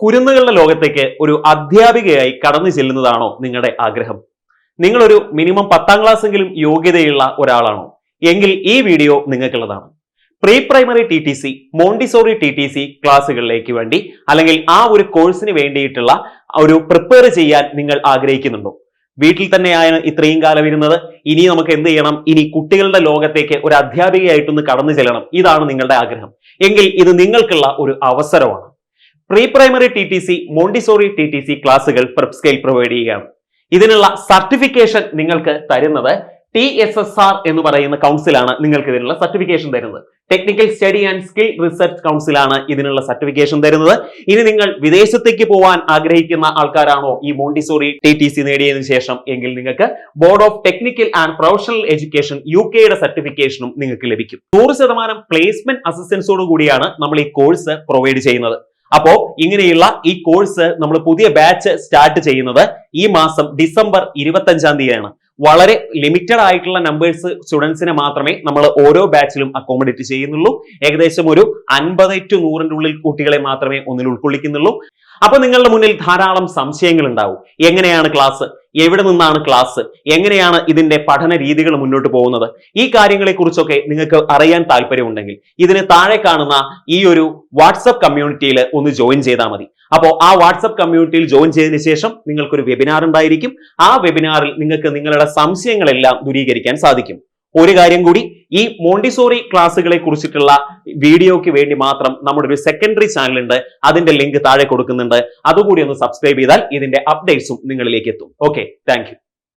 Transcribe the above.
കുരുന്നുകളുടെ ലോകത്തേക്ക് ഒരു അധ്യാപികയായി കടന്നു ചെല്ലുന്നതാണോ നിങ്ങളുടെ ആഗ്രഹം? നിങ്ങളൊരു മിനിമം പത്താം ക്ലാസ്സെങ്കിലും യോഗ്യതയുള്ള ഒരാളാണോ? എങ്കിൽ ഈ video നിങ്ങൾക്കുള്ളതാണ്. Pre primary T T C Montessori T T C ക്ലാസ്സുകളിലേക്ക് വേണ്ടി അല്ലെങ്കിൽ ആ ഒരു കോഴ്സിന് വേണ്ടിയിട്ടുള്ള ഒരു പ്രിപ്പയർ ചെയ്യാൻ നിങ്ങൾ ആഗ്രഹിക്കുന്നുണ്ടോ? വീട്ടിൽ തന്നെയാണ് ഇത്രയും കാലം ഇരുന്നത്. ഇനി നമുക്ക് എന്ത് ചെയ്യണം? ഇനി കുട്ടികളുടെ ലോകത്തേക്ക് ഒരു അധ്യാപികയായിട്ടൊന്ന് കടന്നു ചെല്ലണം. ഇതാണ് നിങ്ങളുടെ ആഗ്രഹം. എങ്കിൽ ഇത് നിങ്ങൾക്കുള്ള ഒരു അവസരമാണ്. Pre primary T T C Montessori T T C ക്ലാസ്സുകൾ പ്രെപ് സ്കെയിൽ പ്രൊവൈഡ് ചെയ്യുകയാണ് ഇതിനുള്ള സർട്ടിഫിക്കേഷൻ നിങ്ങൾക്ക് തരുന്നത് ടി എസ് എസ് ആർ എന്ന് പറയുന്ന കൗൺസിലാണ് നിങ്ങൾക്ക് ഇതിനുള്ള സർട്ടിഫിക്കേഷൻ തരുന്നത്. Technical study and skill research കൗൺസിലാണ് ഇതിനുള്ള സർട്ടിഫിക്കേഷൻ തരുന്നത്. ഇനി നിങ്ങൾ വിദേശത്തേക്ക് പോകാൻ ആഗ്രഹിക്കുന്ന ആൾക്കാരാണോ ഈ മോണ്ടിസോറി ടി ടി സി നേടിയതിനു ശേഷം എങ്കിൽ നിങ്ങൾക്ക് board of technical and professional education U കെയുടെ സർട്ടിഫിക്കേഷനും നിങ്ങൾക്ക് ലഭിക്കും. നൂറ് ശതമാനം പ്ലേസ്മെന്റ് അസിസ്റ്റൻസോട് കൂടിയാണ് നമ്മൾ ഈ കോഴ്സ് പ്രൊവൈഡ് ചെയ്യുന്നത്. അപ്പോ ഇങ്ങനെയുള്ള ഈ കോഴ്സ് നമ്മൾ പുതിയ ബാച്ച് സ്റ്റാർട്ട് ചെയ്യുന്നത് ഈ മാസം ഡിസംബർ ഇരുപത്തി അഞ്ചാം തീയതിയാണ്. വളരെ ലിമിറ്റഡ് ആയിട്ടുള്ള നമ്പേഴ്സ് സ്റ്റുഡൻസിനെ മാത്രമേ നമ്മൾ ഓരോ ബാച്ചിലും അക്കോമഡേറ്റ് ചെയ്യുന്നുള്ളൂ. ഏകദേശം ഒരു അൻപത് ടു നൂറിന്റെ ഉള്ളിൽ കുട്ടികളെ മാത്രമേ ഒന്നിൽ ഉൾക്കൊള്ളിക്കുന്നുള്ളൂ. അപ്പൊ നിങ്ങളുടെ മുന്നിൽ ധാരാളം സംശയങ്ങൾ ഉണ്ടാവും എങ്ങനെയാണ് ക്ലാസ് എവിടെ നിന്നാണ് ക്ലാസ് എങ്ങനെയാണ് ഇതിന്റെ പഠന രീതികൾ മുന്നോട്ട് പോകുന്നത്? ഈ കാര്യങ്ങളെക്കുറിച്ചൊക്കെ നിങ്ങൾക്ക് അറിയാൻ താല്പര്യമുണ്ടെങ്കിൽ ഇതിന് താഴെ കാണുന്ന ഈ ഒരു വാട്സപ്പ് കമ്മ്യൂണിറ്റിയിൽ ഒന്ന് ജോയിൻ ചെയ്താൽ മതി. അപ്പോൾ ആ വാട്സപ്പ് കമ്മ്യൂണിറ്റിയിൽ ജോയിൻ ചെയ്തതിനു ശേഷം നിങ്ങൾക്കൊരു വെബിനാർ ഉണ്ടായിരിക്കും. ആ വെബിനാറിൽ നിങ്ങൾക്ക് നിങ്ങളുടെ സംശയങ്ങളെല്ലാം ദൂരീകരിക്കാൻ സാധിക്കും. ഒരു കാര്യം കൂടി ഈ മോണ്ടിസോറി ക്ലാസ്സുകളെ കുറിച്ചിട്ടുള്ള വീഡിയോയ്ക്ക് വേണ്ടി മാത്രം നമ്മുടെ ഒരു സെക്കൻഡറി ചാനൽ ഉണ്ട്. അതിന്റെ ലിങ്ക് താഴെ കൊടുക്കുന്നുണ്ട്. അതുകൂടി ഒന്ന് സബ്സ്ക്രൈബ് ചെയ്താൽ ഇതിന്റെ അപ്ഡേറ്റ്സും നിങ്ങളിലേക്ക് എത്തും. Okay thank